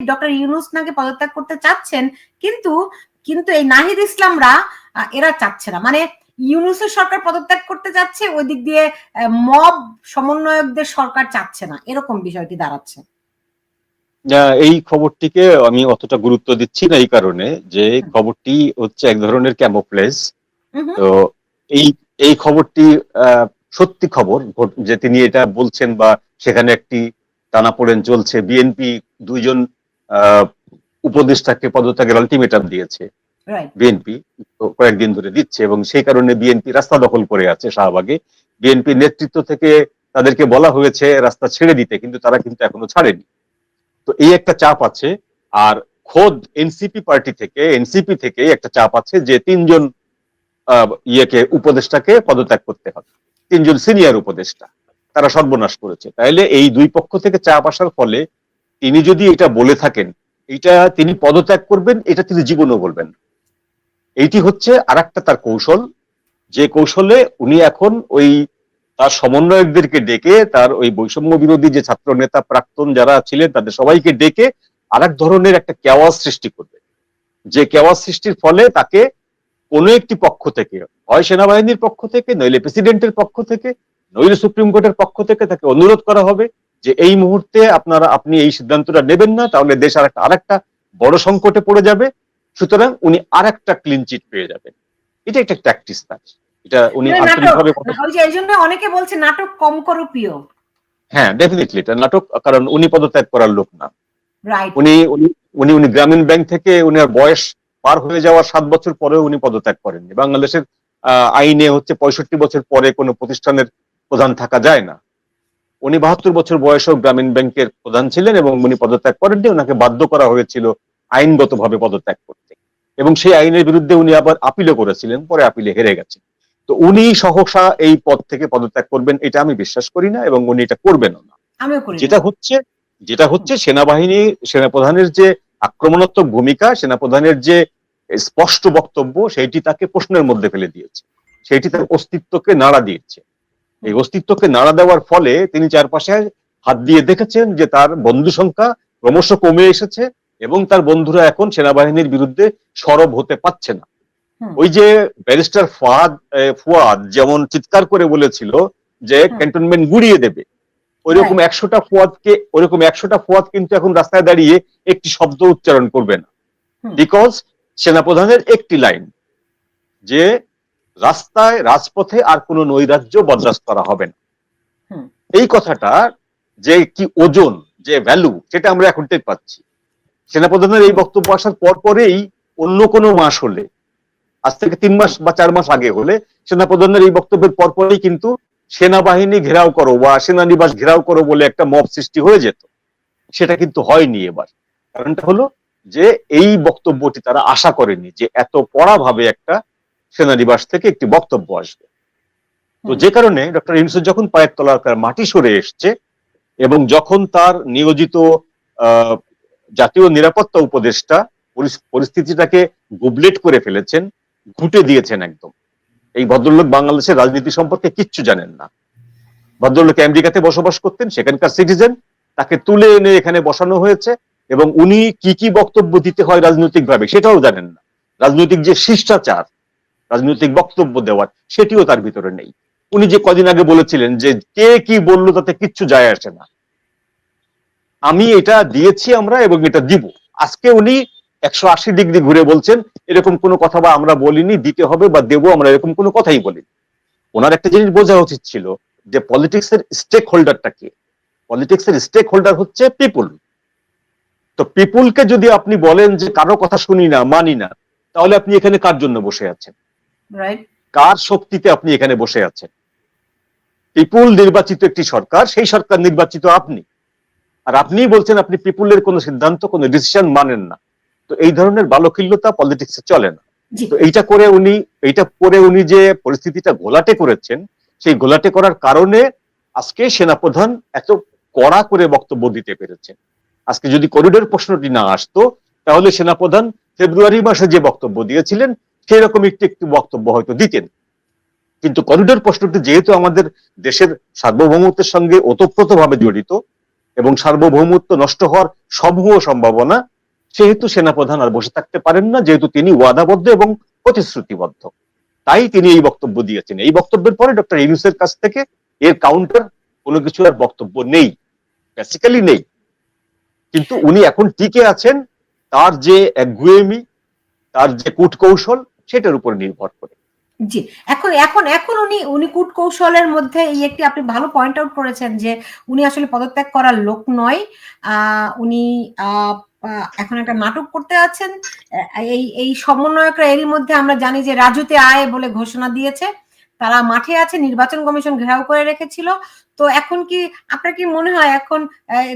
Doctor Yunus নাকি পদত্যাগ করতে চাচ্ছেন কিন্তু কিন্তু এই নাহিদ ইসলামরা এরা চাচ্ছে না। মানে ইউনুসের সরকার পদত্যাগ করতে যাচ্ছে ওই দিক দিয়ে মব সমন্বয়কদের সরকার চাচ্ছে না। এরকম বিষয়টি দাঁড়াচ্ছে। এই খবরটিকে আমি অতটা গুরুত্ব দিচ্ছি না এই কারণে যে খবরটি হচ্ছে এক ধরনের হুম, তো এই এই খবরটি আহ, সত্যি খবর যে তিনি এটা বলছেন বা সেখানে একটি টানাপোড়েন চলছে। বিএনপি দুইজন উপদেষ্টাকে পদত্যাগের আলটিমেটাম দিয়েছে বিএনপি কয়েকদিন ধরে দিচ্ছে এবং সেই কারণে বিএনপি রাস্তা দখল করে আছে শাহবাগে। বিএনপি নেতৃত্ব থেকে তাদেরকে বলা হয়েছে রাস্তা ছেড়ে দিতে কিন্তু তারা কিন্তু এখনও ছাড়েনি। তো এই একটা চাপ আছে আর খোদ এনসিপি পার্টি থেকে এনসিপি থেকে একটা চাপ আছে যে তিনজন আহ, ইয়েকে উপদেষ্টাকে পদত্যাগ করতে হবে। তিনজন সিনিয়র উপদেষ্টা তারা সর্বনাশ করেছে। তাইলে এই দুই পক্ষ থেকে চাপ আসার ফলে তিনি যদি এটা বলে থাকেন, এটা তিনি পদত্যাগ করবেন, এটা তিনি জীবনও বলবেন। এইটি হচ্ছে আরেকটা তার কৌশল। যে কৌশলে উনি এখন ওই তার সমন্বয়কদেরকে ডেকে, তার ওই বৈষম্য বিরোধী যে ছাত্র নেতা প্রাক্তন যারা ছিলেন, তাদের সবাইকে ডেকে আরেক ধরনের একটা কেওয়াজ সৃষ্টি করবে। যে কেওয়াজ সৃষ্টির ফলে তাকে কোনো একটি পক্ষ থেকে, হয় সেনাবাহিনীর পক্ষ থেকে, নইলে প্রেসিডেন্টের পক্ষ থেকে, নইলে সুপ্রিম কোর্টের পক্ষ থেকে তাকে অনুরোধ করা হবে। যে এই মুহূর্তে আপনারা আপনি এই সিদ্ধান্তটা নেবেন না তাহলে দেশ আরেকটা আরেকটা বড় সংকটে পড়ে যাবে। সুতরাং উনি আর একটা ক্লিন চিট পেয়ে যাবেন। এটা একটা ট্যাকটিস তার এটা উনি আন্তরিকভাবে এই জন্য অনেকে বলছে নাটক কম করো প্রিয়। হ্যাঁ ডেফিনেটলি এটা নাটক কারণ উনি পদত্যাগ করার লোক না। উনি উনি উনি গ্রামীণ ব্যাংক থেকে উনার বয়স পার হয়ে যাওয়ার সাত বছর পরেও উনি পদত্যাগ করেননি। বাংলাদেশের আহ, আইনে হচ্ছে পঁয়ষট্টি বছর পরে কোনো প্রতিষ্ঠানের প্রধান থাকা যায় না। উনি বাহাত্তর বছর বয়সেও গ্রামীণ ব্যাংকের প্রধান ছিলেন এবং উনি পদত্যাগ করেননি ওনাকে বাধ্য করা হয়েছিল আইনগতভাবে পদত্যাগ করতে। এবং সেই আইনের বিরুদ্ধে উনি আবার আপিলও করেছিলেন পরে আপিলে হেরে গেছেন। তো উনি সহসা এই পদ থেকে পদত্যাগ করবেন এটা আমি বিশ্বাস করি না এবং উনি এটা করবেনও না। আমিও করি না। যেটা হচ্ছে যেটা হচ্ছে সেনাবাহিনী সেনাপ্রধানের যে আক্রমণাত্মক ভূমিকা সেনাপ্রধানের যে স্পষ্ট বক্তব্য সেইটি তাকে প্রশ্নের মধ্যে ফেলে দিয়েছে। সেইটি তার অস্তিত্বকে নাড়া দিয়েছে। এই অস্তিত্বকে নাড়া দেওয়ার ফলে তিনি চারপাশে হাত দিয়ে দেখেছেন যে তার বন্ধু সংখ্যা ক্রমশ কমে এসেছে এবং তার বন্ধুরা এখন সেনাবাহিনীর বিরুদ্ধে সরব হতে পারছে না। ওই যে ব্যারিস্টার ফাদ ফুয়াদ যেমন চিৎকার করে বলেছিল যে। ক্যান্টনমেন্ট গুড়িয়ে দেবে ওইরকম একশোটা ফুয়াদকে ওইরকম একশোটা ফুয়াদ কিন্তু এখন রাস্তায় দাঁড়িয়ে একটি শব্দ উচ্চারণ করবে না। বিকজ সেনাপ্রধানের একটি লাইন যে রাস্তায় রাজপথে আর কোনো নৈরাজ্য বরদাস্ত করা হবে না। এই কথাটা যে কি ওজন যে ভ্যালু সেটা আমরা এখন টের পাচ্ছি। সেনাপ্রধানের এই বক্তব্য আসার পর পরেই অন্য কোনো মাস হলে আজ থেকে তিন মাস বা চার মাস আগে হলে সেনাপ্রধানের এই বক্তব্যের পর পরেই কিন্তু সেনাবাহিনী ঘেরাও করো বা সেনানিবাস ঘেরাও করো বলে একটা মব সৃষ্টি হয়ে যেত। সেটা কিন্তু হয়নি এবার। কারণটা হলো যে এই বক্তব্যটি তারা আশা করেনি যে এত কড়া ভাবে একটা সেনানিবাস থেকে একটি বক্তব্য আসবে। তো যে কারণে ডক্টর ইউনুস যখন পায়ের তলাকার মাটি সরে এসছে এবং যখন তার নিয়োজিত জাতীয় নিরাপত্তা উপদেষ্টা পরিস- পরিস্থিতিটাকে গুবলেট করে ফেলেছেন ঘুটে দিয়েছেন একদম। এই ভদ্রলোক বাংলাদেশের রাজনীতি সম্পর্কে কিচ্ছু জানেন না। ভদ্রলোক আমেরিকাতে বসবাস করতেন সেখানকার সিটিজেন তাকে তুলে এনে এখানে বসানো হয়েছে এবং উনি কি কি বক্তব্য দিতে হয় রাজনৈতিকভাবে সেটাও জানেন না। রাজনৈতিক যে শিষ্টাচার রাজনৈতিক বক্তব্য দেওয়ার, সেটিও তার ভিতরে নেই। উনি যে কদিন আগে বলেছিলেন যে কে কি বলল তাতে কিচ্ছু যায় আসে না। আমি এটা দিয়েছি আমরা এবং এটা দিব। আজকে উনি একশো আশি ডিগ্রি ঘুরে বলছেন, এরকম কোনো কথা বা আমরা বলিনি, দিতে হবে বা দেবো, আমরা এরকম কোনো কথাই বলিনি। ওনার একটা জিনিস বোঝা উচিত ছিল যে পলিটিক্স এর স্টেক হোল্ডারটা কে? পলিটিক্স এর স্টেক হোল্ডার হচ্ছে পিপুল তো পিপুলকে যদি আপনি বলেন যে কারও কথা শুনি না, মানি না, তাহলে আপনি এখানে কার জন্য বসে আছেন? কার শক্তিতে আপনি এখানে বসে আছেন? পিপুল নির্বাচিত একটি সরকার সেই সরকার নির্বাচিত আপনি। আর আপনিই বলছেন আপনি পিপুলের কোনো সিদ্ধান্ত কোনো ডিসিশন মানেন না। তো এই ধরনের বালকিল্যতা পলিটিক্সে চলে না। তো এইটা করে উনি এইটা করে উনি যে পরিস্থিতিটা ঘোলাটে করেছেন সেই ঘোলাটে করার কারণে আজকে সেনাপ্রধান এত কড়া করে বক্তব্য দিতে পেরেছেন। আজকে যদি করিডোর প্রশ্নটি না আসতো তাহলে সেনাপ্রধান ফেব্রুয়ারি মাসে যে বক্তব্য দিয়েছিলেন সেই রকম একটি একটি বক্তব্য হয়তো দিতেন। কিন্তু করিডোর প্রশ্নটি যেহেতু আমাদের দেশের সার্বভৌমত্বের সঙ্গে ওতপ্রোত ভাবে জড়িত এবং সার্বভৌমত্ব নষ্ট হওয়ার সমূহ সম্ভাবনা, সেহেতু সেনাপ্রধান আর বসে থাকতে পারেন না, যেহেতু তিনি ওয়াদাবদ্ধ এবং প্রতিশ্রুতিবদ্ধ। তাই তিনি এই বক্তব্য দিয়েছেন। এই বক্তব্যের পরে ডক্টর ইউনুসের কাছ থেকে এর কাউন্টার কোনো কিছু আর বক্তব্য নেই বেসিক্যালি নেই। কিন্তু উনি এখন টিকে আছেন, তার যে একগুয়েমি, তার যে কূটকৌশল সেটার উপর নির্ভর করে। জি এখন এখন এখন উনি উনি কূট কৌশলের মধ্যে এই একটি আপনি ভালো পয়েন্ট আউট করেছেন যে উনি আসলে পদত্যাগ করার লোক নয়। আহ, উনি এখন একটা নাটক করতে আছেন। এই এই সমন্বয়করা এরই মধ্যে আমরা জানি যে রাজুতে আয় বলে ঘোষণা দিয়েছে। তারা মাঠে আছে নির্বাচন কমিশন ঘেরাও করে রেখেছিল। তো এখন কি আপনার কি মনে হয় এখন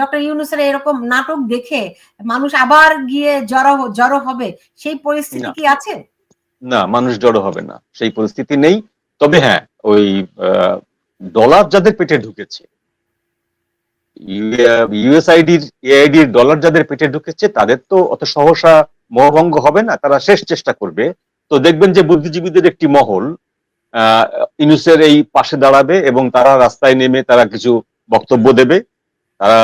ডক্টর ইউনুসের এরকম নাটক দেখে মানুষ আবার গিয়ে জড়ো জড়ো হবে? সেই পরিস্থিতি কি আছে? না মানুষ জড়ো হবে না। সেই পরিস্থিতি নেই। তবে হ্যাঁ ওই ডলার যাদের পেটে ঢুকেছে ইউএসআইডির এআইডির ডলার যাদের পেটে ঢুকেছে তাদের তো অত সহসা মোহভঙ্গ হবে না তারা শেষ চেষ্টা করবে। তো দেখবেন যে বুদ্ধিজীবীদের একটি মহল আহ, ইউনুসের এই পাশে দাঁড়াবে এবং তারা রাস্তায় নেমে তারা কিছু বক্তব্য দেবে। তারা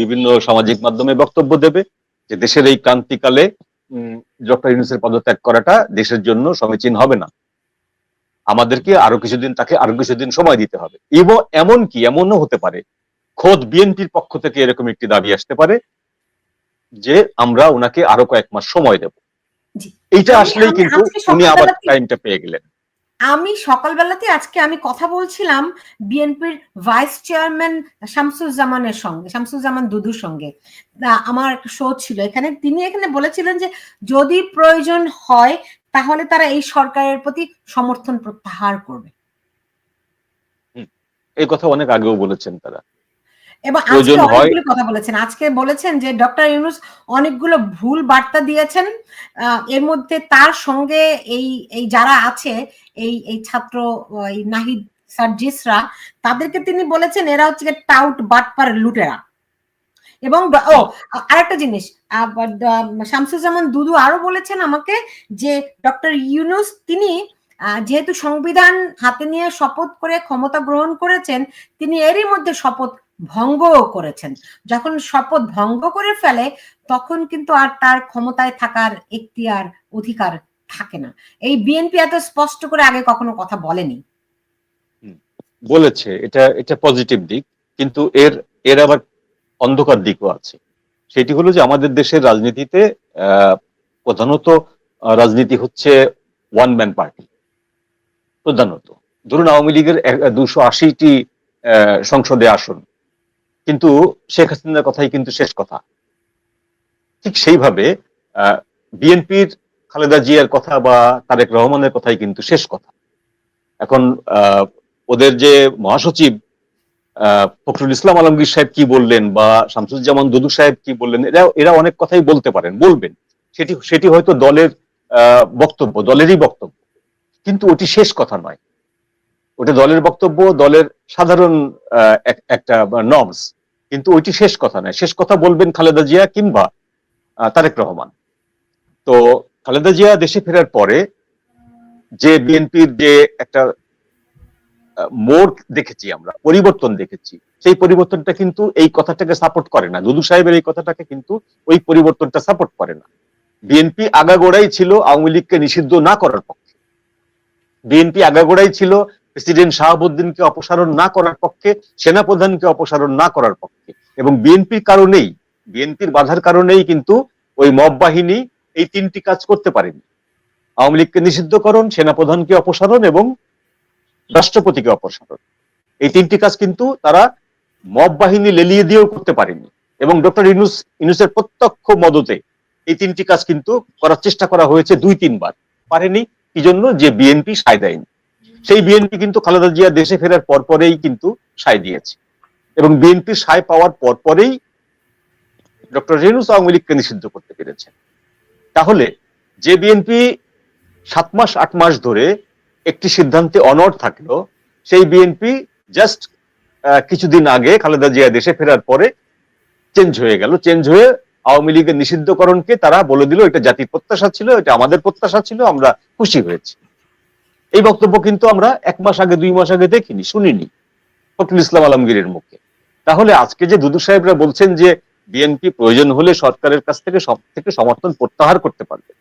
বিভিন্ন সামাজিক মাধ্যমে বক্তব্য দেবে যে দেশের এই ক্রান্তিকালে ডক্টর ইউনুসের পদত্যাগ করাটা দেশের জন্য সমীচীন হবে না। আমাদেরকে আরও কিছুদিন তাকে আরও কিছুদিন সময় দিতে হবে। এবং এমন কি এমনও হতে পারে খোদ বিএনপির পক্ষ থেকে এরকম একটি দাবি আসতে পারে যে আমরা ওনাকে আরও কয়েক মাস সময় দেব। এইটা আসলেই কিন্তু উনি আবার টাইমটা পেয়ে গেলেন। আমি সকালবেলাতে আজকে আমি কথা বলছিলাম বিএনপির ভাইস চেয়ারম্যান শামসুজ্জামানের সঙ্গে, শামসুজ্জামান দুদুর সঙ্গে। আমার একটা শো ছিল এখানে। তিনি এখানে বলেছিলেন যে, যদি প্রয়োজন হয়, তাহলে তারা এই সরকারের প্রতি সমর্থন প্রত্যাহার করবে। এই কথা অনেক আগেও বলেছেন তারা। এবং আজকে অনেকগুলো কথা বলেছেন। আজকে বলেছেন যে ডক্টর ইউনুস অনেকগুলো ভুল বার্তা দিয়েছেন। এর মধ্যে তার সঙ্গে এই এই যারা আছে এই এই ছাত্র এই নাহিদ সার্জিসরা তাদেরকে তিনি বলেছেন এরা হচ্ছে টাউট বাটপার লুটেরা এবং ও আরেকটা জিনিস আহ, শামসুজ্জামান দুদু আরও বলেছেন আমাকে যে ডক্টর ইউনুস তিনি আহ, যেহেতু সংবিধান হাতে নিয়ে শপথ করে ক্ষমতা গ্রহণ করেছেন তিনি এরই মধ্যে শপথ ভঙ্গও করেছেন। যখন শপথ ভঙ্গ করে ফেলে, তখন কিন্তু আর তার ক্ষমতায় থাকার এখতিয়ার, অধিকার থাকে না। এই বিএনপি এত স্পষ্ট করে আগে কখনো কথা বলেনি। বলেছে। এটা এটা পজিটিভ দিক, কিন্তু এর এর আবার অন্ধকার দিকও আছে। সেটি হলো যে আমাদের দেশের রাজনীতিতে প্রধানত রাজনীতি হচ্ছে ওয়ান ম্যান পার্টি প্রধানত। ধরুন আওয়ামী লীগের দুশো আশিটি সংসদে আসন। কিন্তু শেখ হাসিনার কথাই কিন্তু শেষ কথা। ঠিক সেইভাবে বিএনপির খালেদা জিয়ার কথা বা তারেক রহমানের কথাই কিন্তু শেষ কথা। এখন ওদের যে মহাসচিব ফখরুল ইসলাম আলমগীর সাহেব কি বললেন বা শামসুজ্জামান দুদু সাহেব কি বললেন, এরা এরা অনেক কথাই বলতে পারেন, বলবেন। সেটি সেটি হয়তো দলের বক্তব্য, দলেরই বক্তব্য। কিন্তু ওটি শেষ কথা নয়। ওটা দলের বক্তব্য, দলের সাধারণ একটা নর্মস কিন্তু ওইটি শেষ কথা নয়। শেষ কথা বলবেন খালেদা জিয়া কিংবা তারেক রহমান। তো খালেদা জিয়া দেশে ফেরার পরে যে বিএনপির যে একটা মোড় দেখেছি আমরা, পরিবর্তন দেখেছি, সেই পরিবর্তনটা কিন্তু এই কথাটাকে সাপোর্ট করে না। দুদু সাহেবের এই কথাটাকে কিন্তু ওই পরিবর্তনটা সাপোর্ট করে না। বিএনপি আগাগোড়াই ছিল আওয়ামী লীগকে নিষিদ্ধ না করার পক্ষে। বিএনপি আগাগোড়াই ছিল প্রেসিডেন্ট শাহাবুদ্দিনকে অপসারণ না করার পক্ষে, সেনাপ্রধানকে অপসারণ না করার পক্ষে। এবং বিএনপির কারণেই, বিএনপির বাধার কারণেই কিন্তু ওই মব বাহিনী এই তিনটি কাজ করতে পারেনি। আওয়ামী লীগকে নিষিদ্ধকরণ, সেনাপ্রধানকে অপসারণ এবং রাষ্ট্রপতিকে অপসারণ। এই তিনটি কাজ কিন্তু তারা মব বাহিনী লেলিয়ে দিয়েও করতে পারেনি। এবং ডক্টর ইনুস ইনুসের প্রত্যক্ষ মদতে এই তিনটি কাজ কিন্তু করার চেষ্টা করা হয়েছে দুই, তিনবার। পারেনি, কি জন্য? যে বিএনপি সায় দেয়নি। সেই বিএনপি কিন্তু খালেদা জিয়া দেশে ফেরার পরপরেই কিন্তু সায় দিয়েছে। এবং বিএনপি সায় পাওয়ার পরপরেই ডক্টর রেনুস আওয়ামী লীগকে নিষিদ্ধ করতে পেরেছে। তাহলে যে বিএনপি সাত মাস, আট মাস ধরে একটি সিদ্ধান্তে অনড় থাকল, সেই বিএনপি জাস্ট কিছুদিন আগে খালেদা জিয়া দেশে ফেরার পরে চেঞ্জ হয়ে গেল। চেঞ্জ হয়ে আওয়ামী লীগের নিষিদ্ধকরণকে তারা বলে দিল, এটা জাতির প্রত্যাশা ছিল, এটা আমাদের প্রত্যাশা ছিল, আমরা খুশি হয়েছি। এই বক্তব্য কিন্তু আমরা এক মাস আগে, দুই মাস আগে দেখিনি, শুনিনি ফখরুল ইসলাম আলমগীরের মুখে। তাহলে আজকে যে দুদু সাহেবরা বলছেন যে বিএনপি প্রয়োজন হলে সরকারের কাছ থেকে সব থেকে সমর্থন প্রত্যাহার করতে পারবে,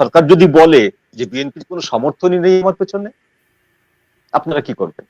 সরকার যদি বলে যে বিএনপির কোনো সমর্থনই নেই আমার পেছনে, আপনারা কি করবেন?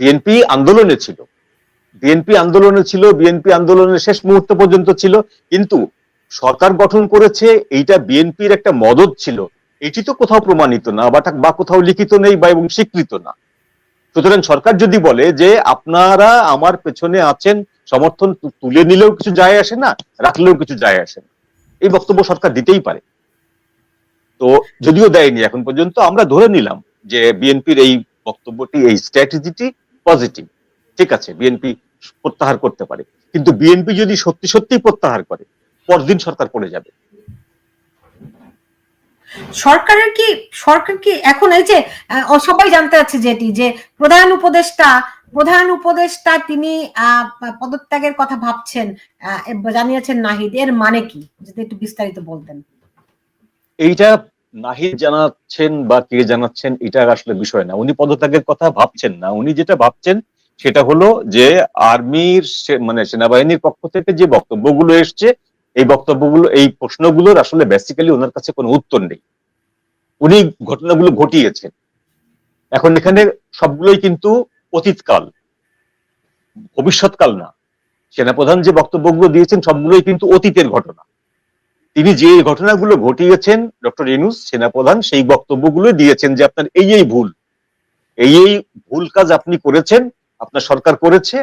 বিএনপি আন্দোলনে ছিল। বিএনপি আন্দোলনে ছিল বিএনপি আন্দোলনের শেষ মুহূর্ত পর্যন্ত ছিল, কিন্তু সরকার গঠন করেছে, এইটা বিএনপির একটা মদত ছিল। এটি তো কোথাও প্রমাণিত না, বা বা কোথাও লিখিত নেই, বা এবং স্বীকৃত না। সুতরাং সরকার যদি বলে যে আপনারা আমার পেছনে আছেন, সমর্থন তুলে নিলেও কিছু যায় আসে না, রাখলেও কিছু যায় আসে না। এই বক্তব্য সরকার দিতেই পারে। তো যদিও দেয়নি, এখন পর্যন্ত আমরা ধরে নিলাম যে বিএনপির এই বক্তব্যটি, এই স্ট্র্যাটেজিটি পজিটিভ। ঠিক আছে, বিএনপি প্রত্যাহার করতে পারে। কিন্তু বিএনপি যদি সত্যি সত্যি প্রত্যাহার করে, পরদিন সরকার পড়ে যাবে। সরকারের কি, সরকার কি এখন এই যে সবাই জানতে চাচ্ছে যেটি, যে প্রধান উপদেষ্টা প্রধান উপদেষ্টা তিনি পদত্যাগের কথা ভাবছেন জানিয়েছেন নাহিদ, এর মানে কি? যদি একটু বিস্তারিত বলতেন। এইটা নাহিদ জানাচ্ছেন বা কে জানাচ্ছেন এটা আসলে বিষয় না। উনি পদত্যাগের কথা ভাবছেন না। উনি যেটা ভাবছেন, সেটা হলো যে আর্মির মানে সেনাবাহিনীর পক্ষ থেকে যে বক্তব্যগুলো এসছে এই বক্তব্যগুলো, এই প্রশ্নগুলোর আসলে বেসিক্যালি ওনার কাছে কোনো উত্তর নেই। উনি ঘটনাগুলো ঘটিয়েছেন। এখন এখানে সবগুলোই কিন্তু অতীতকাল, ভবিষ্যৎকাল না। সেনাপ্রধান যে বক্তব্যগুলো দিয়েছেন, সবগুলোই কিন্তু অতীতের ঘটনা। তিনি যে ঘটনাগুলো ঘটিয়েছেন, ডক্টর ইনুস সেনাপ্রধান, সেই বক্তব্যগুলো দিয়েছেন যে আপনার এই এই ভুল। এই এই ভুল কাজ আপনি করেছেন, আপনার সরকার করেছে।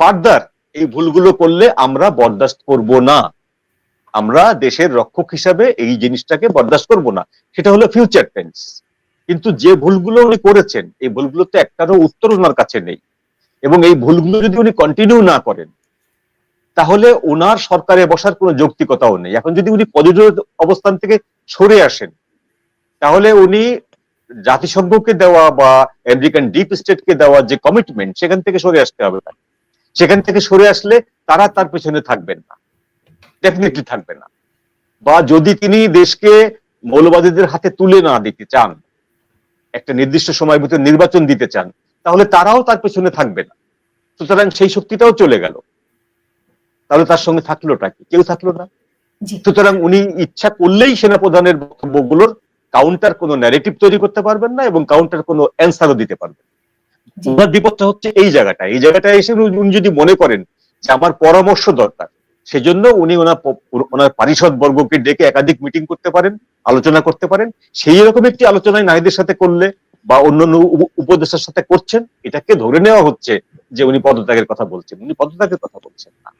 ফার্দার এই ভুলগুলো করলে আমরা বরদাস্ত করব না। আমরা দেশের রক্ষক হিসাবে এই জিনিসটাকে বরদাস্ত করব না। সেটা হলো ফিউচার টেন্স কিন্তু যে ভুলগুলো উনি করেছেন, এই ভুলগুলোতে একটারও উত্তর ওনার কাছে নেই। এবং এই ভুলগুলো যদি উনি কন্টিনিউ না করেন, তাহলে ওনার সরকারে বসার কোনো যৌক্তিকতাও নেই। এখন যদি উনি পজিটিভ অবস্থান থেকে সরে আসেন, তাহলে উনি জাতিসংঘকে দেওয়া বা আমেরিকান ডিপ স্টেটকে দেওয়া যে কমিটমেন্ট সেখান থেকে সরে আসতে হবে সেখান থেকে সরে আসলে তারা তার পেছনে থাকবেন না। ডেফিনেটলি থাকবে না। বা যদি তিনি দেশকে মৌলবাদীদের হাতে তুলে না দিতে চান একটা নির্দিষ্ট সময়ের ভিতরে নির্বাচন দিতে চান তাহলে তারাও তার পেছনে থাকবে না। সুতরাং সেই শক্তিটাও চলে গেল। তাহলে তার সঙ্গে থাকলোটা কি? কেউ থাকল না। সুতরাং উনি ইচ্ছা করলেই সেনাপ্রধানের বক্তব্যগুলোর কাউন্টার কোনো ন্যারেটিভ তৈরি করতে পারবেন না এবং কাউন্টার কোনো অ্যান্সারও দিতে পারবেন ওনার বিপদটা হচ্ছে এই জায়গাটা এই জায়গাটা এসে উনি যদি মনে করেন যে আমার পরামর্শ দরকার সেজন্য উনি ওনার ওনার পারিষদ বর্গকে ডেকে একাধিক মিটিং করতে পারেন, আলোচনা করতে পারেন। সেই রকম একটি আলোচনায় নারীদের সাথে করলে বা অন্যান্য উপ- উপদেষ্টার সাথে করছেন, এটাকে ধরে নেওয়া হচ্ছে যে উনি পদত্যাগের কথা বলছেন। উনি পদত্যাগের কথা বলছেন না।